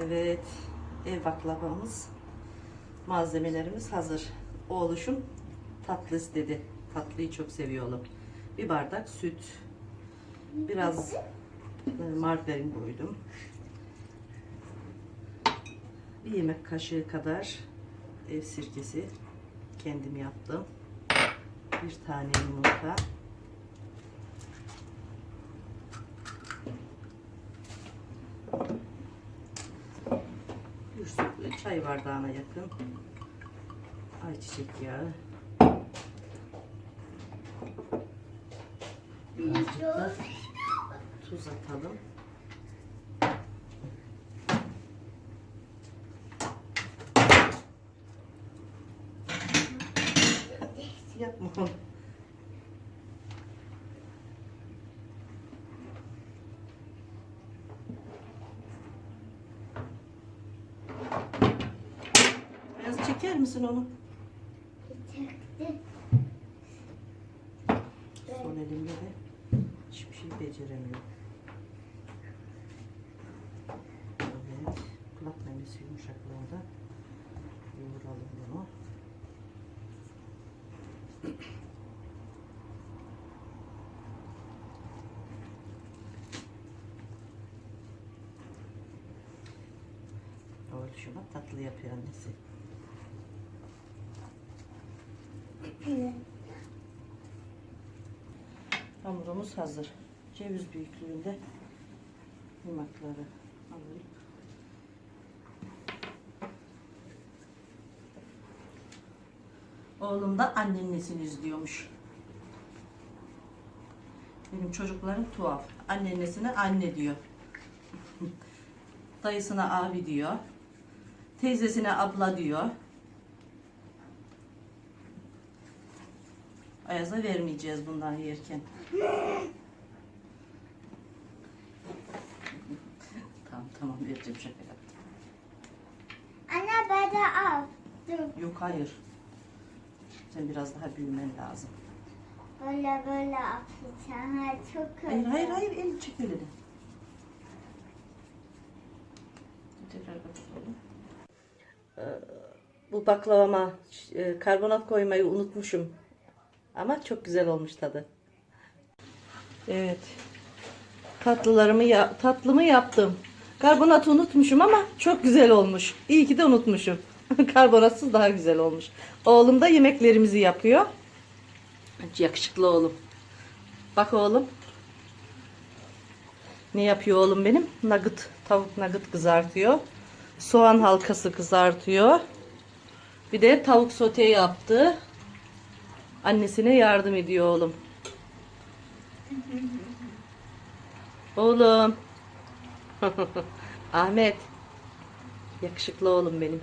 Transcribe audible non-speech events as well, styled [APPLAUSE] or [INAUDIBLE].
Evet, ev baklavamız, malzemelerimiz hazır. Oğluşum tatlı istedi. Tatlıyı çok seviyor oğlum. Bir bardak süt, biraz e, margarin koydum. Bir yemek kaşığı kadar ev sirkesi kendim yaptım. Bir tane yumurta. Bir su çay bardağına yakın ayçiçek yağı. Birazcık da tuz atalım. Yapma onu. Biraz çeker misin onu? Çaktı. Son elimle de hiçbir şey beceremiyorum. Evet, kulak memesi yumuşaklığında yoğuralım bunu. Oğluşuma tatlı yapıyor annesi. Hamurumuz hazır. Ceviz büyüklüğünde yumakları alayım. Oğlum da anneannesini izliyormuş. Benim çocuklarım tuhaf. Anneannesine anne diyor. [LAUGHS] Dayısına abi diyor. Teyzesine abla diyor. Ayaz'a vermeyeceğiz bundan yerken. tamam tamam vereceğim şaka yaptım. Anne ben de al. Dur. Yok hayır. Sen biraz daha büyümen lazım. Böyle böyle yapacağım. Ha, çok kötü. Hayır hayır hayır el çek elini. Tekrar kapatalım. Ee, Bu baklavama e, karbonat koymayı unutmuşum. Ama çok güzel olmuş tadı. Evet. Tatlılarımı ya tatlımı yaptım. Karbonatı unutmuşum ama çok güzel olmuş. İyi ki de unutmuşum. [LAUGHS] Karbonatsız daha güzel olmuş. Oğlum da yemeklerimizi yapıyor. Yakışıklı oğlum. Bak oğlum. Ne yapıyor oğlum benim? Nugget, tavuk nugget kızartıyor. Soğan halkası kızartıyor. Bir de tavuk sote yaptı. Annesine yardım ediyor oğlum. Oğlum. [LAUGHS] Ahmet. Yakışıklı oğlum benim.